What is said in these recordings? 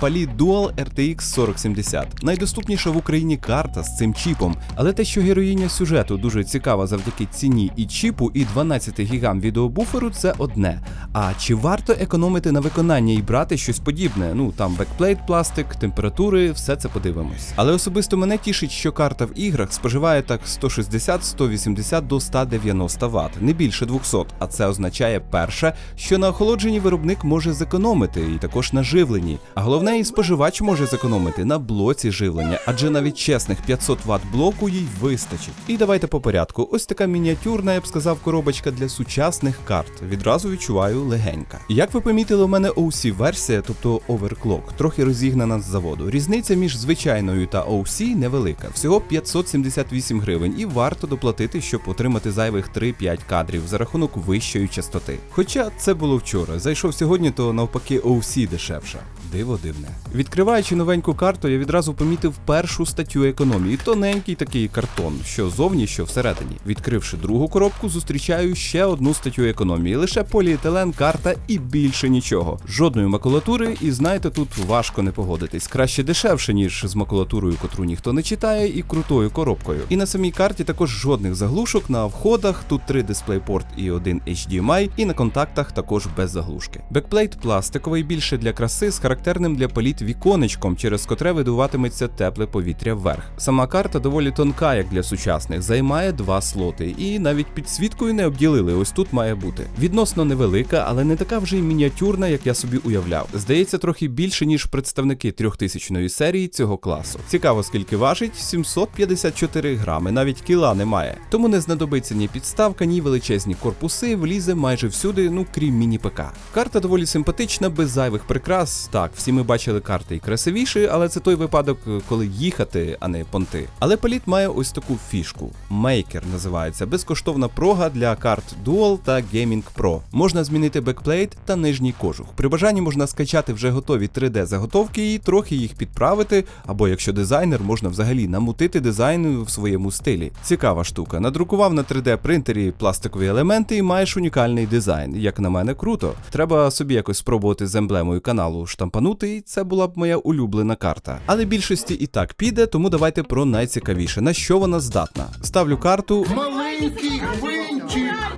Palit Dual RTX 4070. Найдоступніша в Україні карта з цим чіпом. Але те, що героїня сюжету дуже цікава завдяки ціні і чіпу, і 12 гігам відеобуферу, це одне. А чи варто економити на виконанні і брати щось подібне? Ну там бекплейт, пластик, температури, все це подивимось. Але особисто мене тішить, що карта в іграх споживає так 160-180 до 190 Вт, не більше 200, а це означає перше, що на охолодженні виробник може зекономити, і також на живленні. А головне, і споживач може зекономити на блоці живлення, адже навіть чесних 500 Вт блоку їй вистачить. І давайте по порядку. Ось така мініатюрна, я б сказав, коробочка для сучасних карт. Відразу відчуваю легенька. Як ви помітили, у мене OC версія, тобто Overclock, трохи розігнана з заводу. Різниця між звичайною та OC невелика, всього 578 гривень, і варто доплатити, щоб отримати зайвих 3-5 кадрів за рахунок вищої частоти. Хоча це було вчора. Зайшов сьогодні, то навпаки OC дешевша. Диво дивне. Відкриваючи новеньку карту, я відразу помітив першу статтю економії. Тоненький такий картон, що зовні, що всередині. Відкривши другу коробку, зустрічаю ще одну статтю економії. Лише поліетилен, карта і більше нічого. Жодної макулатури, і знаєте, тут важко не погодитись. Краще дешевше, ніж з макулатурою, котру ніхто не читає, і крутою коробкою. І на самій карті також жодних заглушок на входах. Тут три DisplayPort і один HDMI, і на контактах також без заглушки. Бекплейт пластиковий більше для краси з характерним для політ віконечком, через котре видуватиметься тепле повітря вверх. Сама карта доволі тонка, як для сучасних, займає два слоти, і навіть підсвіткою не обділили. Ось тут має бути. Відносно невелика, але не така вже й мініатюрна, як я собі уявляв. Здається, трохи більше ніж представники 3000 серії цього класу. Цікаво, скільки важить 754 грами, навіть кіла немає. Тому не знадобиться ні підставка, ні величезні корпуси, влізе майже всюди, ну крім міні-ПК. Карта доволі симпатична, без зайвих прикрас. Так, всі ми бачили карти і красивіші, але це той випадок, коли їхати, а не понти. Але політ має ось таку фішку. Maker називається безкоштовна прога для карт Dual та Gaming Pro. Можна змінити бекплейт та нижній кожух. При бажанні можна скачати вже готові 3D-заготовки і трохи їх підправити, або якщо дизайнер, можна взагалі намутити дизайн в своєму стилі. Цікава штука. Надрукував на 3D принтері пластикові елементи і маєш унікальний дизайн. Як на мене, круто. Треба собі якось спробувати з емблемою каналу штампанути, це була б моя улюблена карта. Але більшості і так піде, тому давайте про найцікавіше, на що вона здатна. Ставлю карту. Маленький.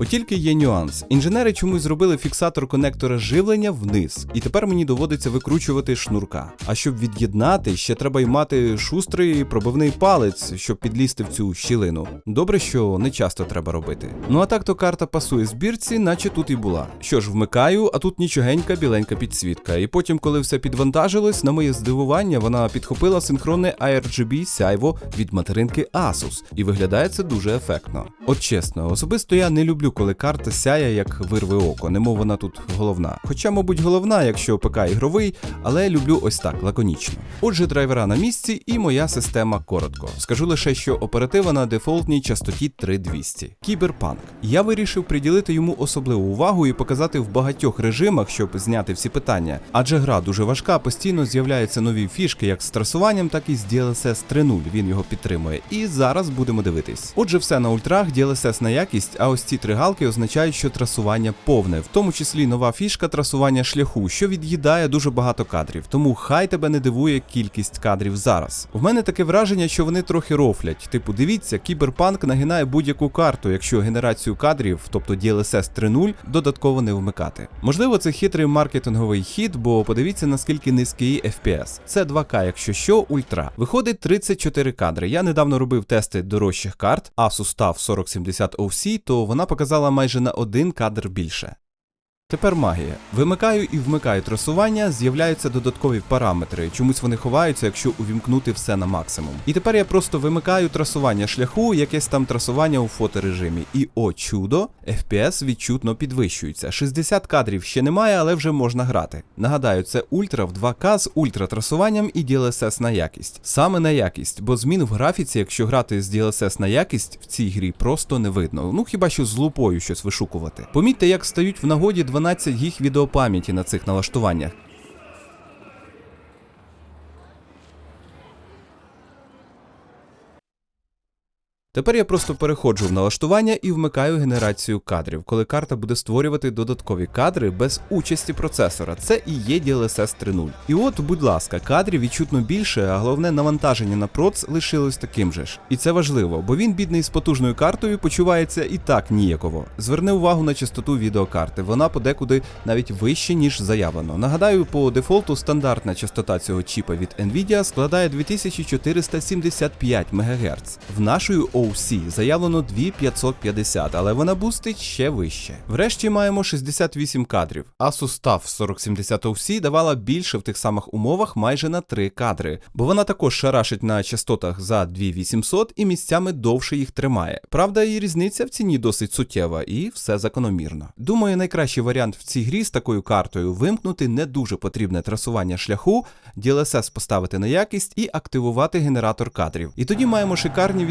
От тільки є нюанс. Інженери чомусь зробили фіксатор конектора живлення вниз, і тепер мені доводиться викручувати шнурка. А щоб від'єднати, ще треба й мати шустрий пробивний палець, щоб підлізти в цю щілину. Добре, що не часто треба робити. Ну а так то карта пасує збірці, наче тут і була. Що ж, вмикаю, а тут нічогенька біленька підсвітка. І потім, коли все підвантажилось, на моє здивування, вона підхопила синхронне ARGB сяйво від материнки Asus, і виглядає це дуже ефектно. От чесно, особисто я не люблю, коли карта сяє як вирве око, немов вона тут головна. Хоча, мабуть, головна, якщо ПК ігровий, але люблю ось так лаконічно. Отже, драйвера на місці, і моя система коротко. Скажу лише, що оператива на дефолтній частоті 3200. Кіберпанк. Я вирішив приділити йому особливу увагу і показати в багатьох режимах, щоб зняти всі питання. Адже гра дуже важка, постійно з'являються нові фішки, як з трасуванням, так і з DLSS 3.0. Він його підтримує. І зараз будемо дивитись. Отже, все на ультрах, DLSS на якість, а ось ці три галки означають, що трасування повне, в тому числі нова фішка трасування шляху, що від'їдає дуже багато кадрів. Тому хай тебе не дивує кількість кадрів зараз. В мене таке враження, що вони трохи рофлять. Типу, дивіться, кіберпанк нагинає будь-яку карту, якщо генерацію кадрів, тобто DLSS 3.0, додатково не вмикати. Можливо, це хитрий маркетинговий хід, бо подивіться наскільки низький FPS. Це 2К, якщо що, ультра. Виходить 34 кадри. Я недавно робив тести дорожчих карт, Asus TUF 4070 OC, то вона показала майже на один кадр більше. Тепер магія. Вимикаю і вмикаю трасування, з'являються додаткові параметри. Чомусь вони ховаються, якщо увімкнути все на максимум. І тепер я просто вимикаю трасування шляху, якесь там трасування у фоторежимі. І о чудо, FPS відчутно підвищується. 60 кадрів ще немає, але вже можна грати. Нагадаю, це ультра в 2К з ультратрасуванням і DLSS на якість. Саме на якість, бо змін в графіці, якщо грати з DLSS на якість, в цій грі просто не видно. Ну хіба що з лупою щось вишукувати. Помітьте, як стають в нагоді 12 гіг відеопам'яті на цих налаштуваннях. Тепер я просто переходжу в налаштування і вмикаю генерацію кадрів, коли карта буде створювати додаткові кадри без участі процесора. Це і є DLSS 3.0. І от, будь ласка, кадрів відчутно більше, а головне навантаження на проц лишилось таким же ж. І це важливо, бо він, бідний з потужною картою, почувається і так ніяково. Зверни увагу на частоту відеокарти, вона подекуди навіть вище, ніж заявлено. Нагадаю, по дефолту стандартна частота цього чіпа від Nvidia складає 2475 МГц. В нашої OC заявлено 2550, але вона бустить ще вище. Врешті маємо 68 кадрів. Asus TUF 4070 OC давала більше в тих самих умовах майже на 3 кадри, бо вона також шарашить на частотах за 2800 і місцями довше їх тримає. Правда, і різниця в ціні досить суттєва, і все закономірно. Думаю, найкращий варіант в цій грі з такою картою вимкнути не дуже потрібне трасування шляху, DLSS поставити на якість і активувати генератор кадрів. І тоді маємо шикарні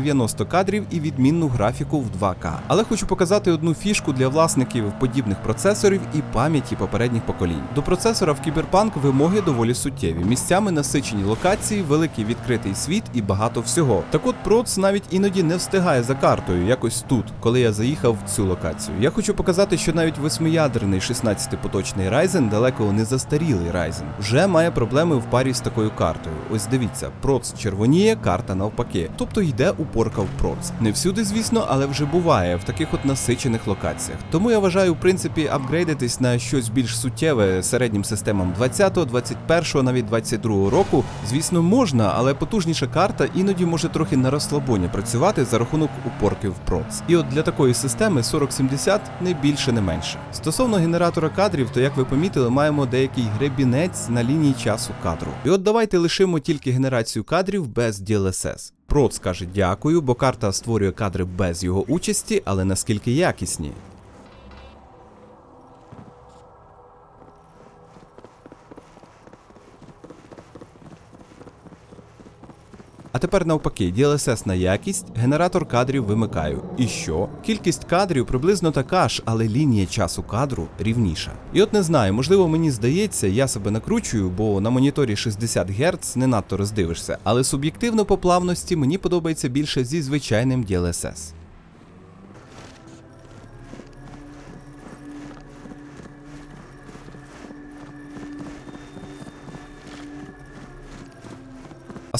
80-90 кадрів і відмінну графіку в 2К. Але хочу показати одну фішку для власників подібних процесорів і пам'яті попередніх поколінь. До процесора в Кіберпанк вимоги доволі суттєві. Місцями насичені локації, великий відкритий світ і багато всього. Так от проц навіть іноді не встигає за картою, якось тут, коли я заїхав в цю локацію. Я хочу показати, що навіть восьмиядерний 16-поточний Ryzen, далеко не застарілий Ryzen, вже має проблеми в парі з такою картою. Ось дивіться, проц червоніє, карта навпаки. Тобто йде упорка в проц. Не всюди, звісно, але вже буває в таких от насичених локаціях. Тому я вважаю, в принципі, апгрейдитись на щось більш суттєве середнім системам 20-го, 21-го, навіть 22-го року, звісно, можна, але потужніша карта іноді може трохи на розслабоні працювати за рахунок упорки в проц. І от для такої системи 4070 не більше, не менше. Стосовно генератора кадрів, то як ви помітили, маємо деякий гребінець на лінії часу кадру. І от давайте лишимо тільки генерацію кадрів без DLSS. Проц каже дякую, бо карта створює кадри без його участі, але наскільки якісні. А тепер навпаки, DLSS на якість, генератор кадрів вимикаю. І що? Кількість кадрів приблизно така ж, але лінія часу кадру рівніша. І от не знаю, можливо, мені здається, я себе накручую, бо на моніторі 60 Гц не надто роздивишся, але суб'єктивно по плавності мені подобається більше зі звичайним DLSS.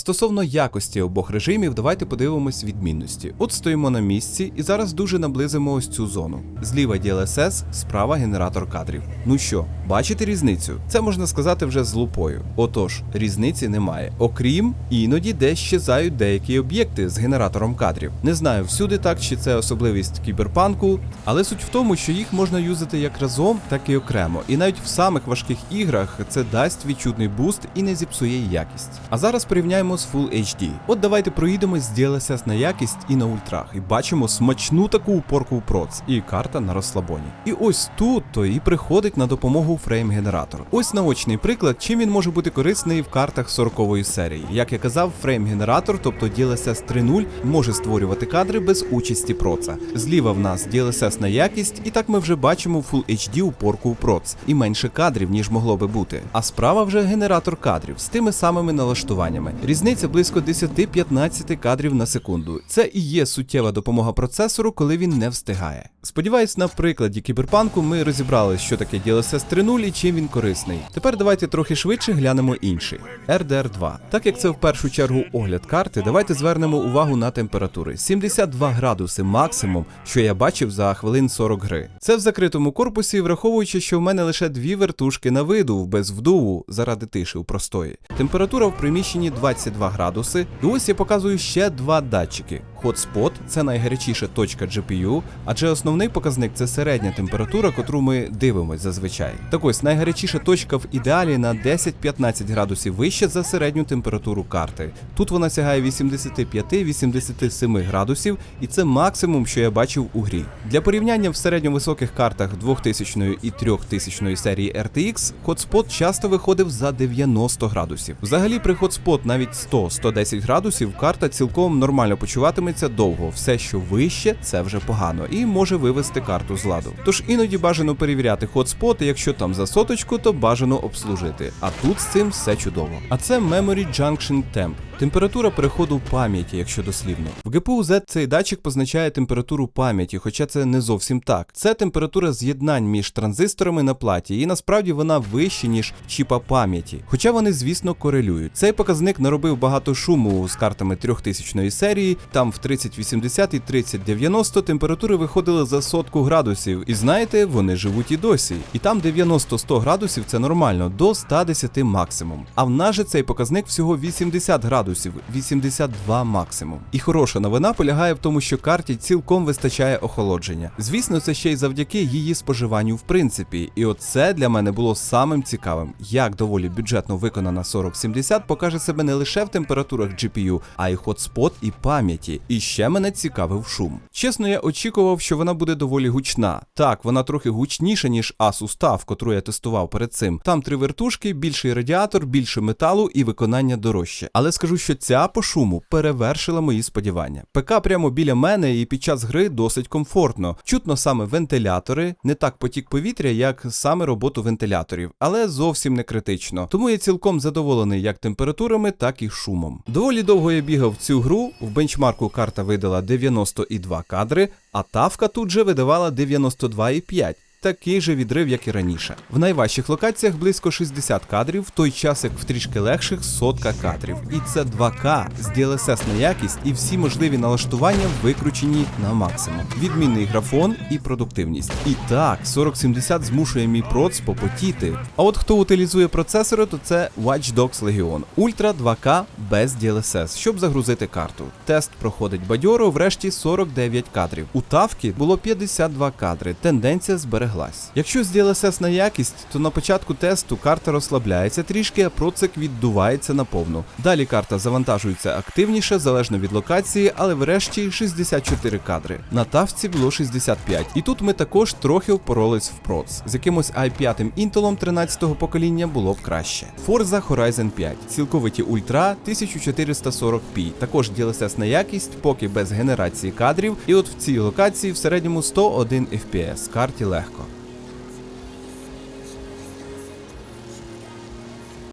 Стосовно якості обох режимів, давайте подивимось відмінності. От стоїмо на місці і зараз дуже наблизимо ось цю зону. Зліва DLSS, справа генератор кадрів. Ну що, бачите різницю? Це можна сказати вже з лупою. Отож, різниці немає. Окрім іноді де щезають деякі об'єкти з генератором кадрів. Не знаю, всюди так чи це особливість кіберпанку, але суть в тому, що їх можна юзати як разом, так і окремо. І навіть в самих важких іграх це дасть відчутний буст і не зіпсує якість. А зараз порівняємо з Full HD. От давайте проїдемось з DLSS на якість і на ультрах, і бачимо смачну таку упорку в проц, і карта на розслабоні. І ось тут то і приходить на допомогу фрейм-генератор. Ось наочний приклад, чим він може бути корисний в картах 40-ї серії. Як я казав, фрейм-генератор, тобто DLSS 3.0, може створювати кадри без участі проца. Зліва в нас DLSS на якість, і так ми вже бачимо Full HD упорку в проц, і менше кадрів, ніж могло би бути. А справа вже генератор кадрів з тими самими налаштуваннями. Різниця близько 10-15 кадрів на секунду. Це і є суттєва допомога процесору, коли він не встигає. Сподіваюсь, на прикладі кіберпанку ми розібрали, що таке DLSS 3.0 і чим він корисний. Тепер давайте трохи швидше глянемо інший RDR 2. Так як це в першу чергу огляд карти, давайте звернемо увагу на температури. 72 градуси максимум, що я бачив за хвилин 40 гри. Це в закритому корпусі, враховуючи, що в мене лише дві вертушки на видув без вдуву заради тиші у простої. Температура в приміщенні 22 градуси. І ось я показую ще два датчики. Hotspot – це найгарячіша точка GPU, адже основний показник це середня температура, котру ми дивимось зазвичай. Так ось найгарячіша точка в ідеалі на 10-15 градусів вище за середню температуру карти. Тут вона сягає 85-87 градусів, і це максимум, що я бачив у грі. Для порівняння в середньовисоких картах 2000 і 3000 серії RTX Hotspot часто виходив за 90 градусів. Взагалі при Hotspot навіть 100-110 градусів карта цілком нормально почуватиметься довго. Все, що вище, це вже погано і може вивести карту з ладу. Тож іноді бажано перевіряти Hotspot, якщо там за соточку, то бажано обслужити. А тут з цим все чудово. А це Memory Junction Temp. Температура переходу пам'яті, якщо дослівно. В Z цей датчик позначає температуру пам'яті, хоча це не зовсім так. Це температура з'єднань між транзисторами на платі, і насправді вона вища, ніж чіпа пам'яті. Хоча вони, звісно, корелюють. Цей показник наробив багато шуму з картами 3000 серії. Там в 3080 і 3090 температури виходили за сотку градусів. І знаєте, вони живуть і досі. І там 90-100 градусів це нормально, до 110 максимум. А в нас же цей показник всього 80 градусів, 82 максимум. І хороша новина полягає в тому, що карті цілком вистачає охолодження. Звісно, це ще й завдяки її споживанню в принципі. І оце для мене було самим цікавим, як доволі бюджетно виконана 4070 покаже себе не лише в температурах GPU, а й хотспот і пам'яті. І ще мене цікавив шум. Чесно, я очікував, що вона буде доволі гучна. Так, вона трохи гучніша, ніж Asus TUF, котру я тестував перед цим. Там три вертушки, більший радіатор, більше металу і виконання дорожче. Але скажу, що ця по шуму перевершила мої сподівання. ПК прямо біля мене і під час гри досить комфортно. Чутно саме вентилятори, не так потік повітря, як саме роботу вентиляторів, але зовсім не критично. Тому я цілком задоволений як температурами, так і шумом. Доволі довго я бігав в цю гру. В бенчмарку карта видала 92 кадри, а тавка тут же видавала 92,5. Такий же відрив, як і раніше. В найважчих локаціях близько 60 кадрів, в той час як в трішки легших сотка кадрів. І це 2К з DLSS на якість і всі можливі налаштування викручені на максимум. Відмінний графон і продуктивність. І так, 4070 змушує мій проц попотіти. А от хто утилізує процесори, то це Watch Dogs Legion Ultra 2K без DLSS, щоб загрузити карту. Тест проходить бадьоро, врешті 49 кадрів. У Тавки було 52 кадри. Тенденція збереглась. Якщо з DLSS на якість, то на початку тесту карта розслабляється трішки, а процик віддувається наповну. Далі карта завантажується активніше, залежно від локації, але врешті 64 кадри. На тавці було 65. І тут ми також трохи впоролись в проц. З якимось i5 Intel 13-го покоління було б краще. Forza Horizon 5, цілковиті ультра 1440p, також DLSS на якість, поки без генерації кадрів. І от в цій локації в середньому 101 FPS, карті легко.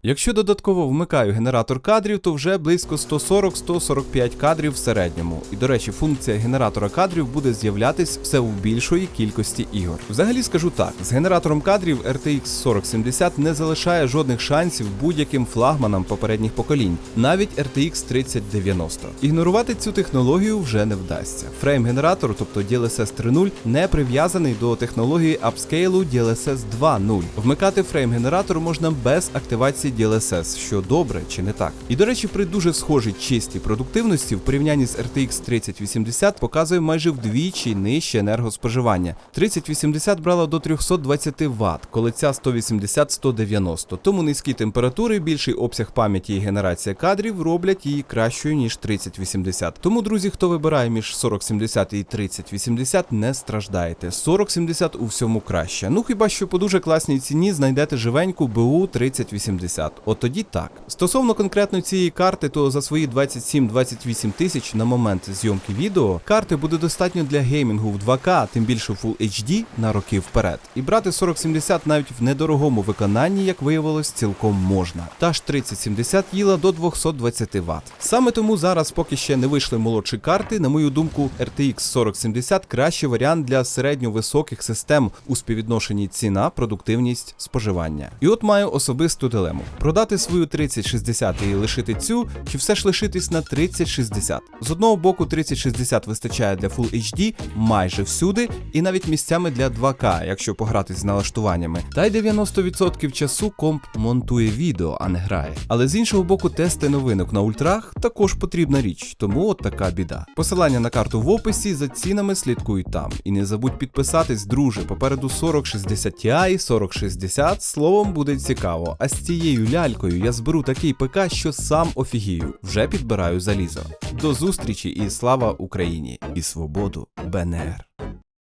Якщо додатково вмикаю генератор кадрів, то вже близько 140-145 кадрів в середньому. І до речі, функція генератора кадрів буде з'являтись все у більшої кількості ігор. Взагалі скажу так: з генератором кадрів RTX 4070 не залишає жодних шансів будь-яким флагманам попередніх поколінь, навіть RTX 3090. Ігнорувати цю технологію вже не вдасться. Фрейм-генератор, тобто DLSS 3.0, не прив'язаний до технології апскейлу DLSS 2.0. Вмикати фрейм-генератор можна без активації DLSS, що добре чи не так. І до речі, при дуже схожій чистій продуктивності в порівнянні з RTX 3080 показує майже вдвічі нижче енергоспоживання. 3080 брала до 320 Вт, коли ця 180-190. Тому низькі температури, більший обсяг пам'яті і генерація кадрів роблять її кращою ніж 3080. Тому, друзі, хто вибирає між 4070 і 3080, не страждаєте. 4070 у всьому краще. Ну хіба що по дуже класній ціні знайдете живеньку БУ 3080. От тоді так. Стосовно конкретно цієї карти, то за свої 27-28 тисяч на момент зйомки відео карти буде достатньо для геймінгу в 2К, тим більше Full HD на роки вперед. І брати 4070 навіть в недорогому виконанні, як виявилось, цілком можна. Та ж 3070 їла до 220 Вт. Саме тому зараз, поки ще не вийшли молодші карти, на мою думку, RTX 4070 кращий варіант для середньовисоких систем у співвідношенні ціна, продуктивність, споживання. І от маю особисту дилему: продати свою 3060 і лишити цю, чи все ж лишитись на 3060. З одного боку, 3060 вистачає для Full HD майже всюди, і навіть місцями для 2К, якщо погратись з налаштуваннями. Та й 90% часу комп монтує відео, а не грає. Але з іншого боку, тести новинок на ультрах також потрібна річ, тому от така біда. Посилання на карту в описі за цінами слідкуй там. І не забудь підписатись, друже. Попереду 4060 Ti, 4060, словом буде цікаво. А з цією лялькою я зберу такий ПК, що сам офігію. Вже підбираю залізо. До зустрічі і слава Україні! І свободу БНР!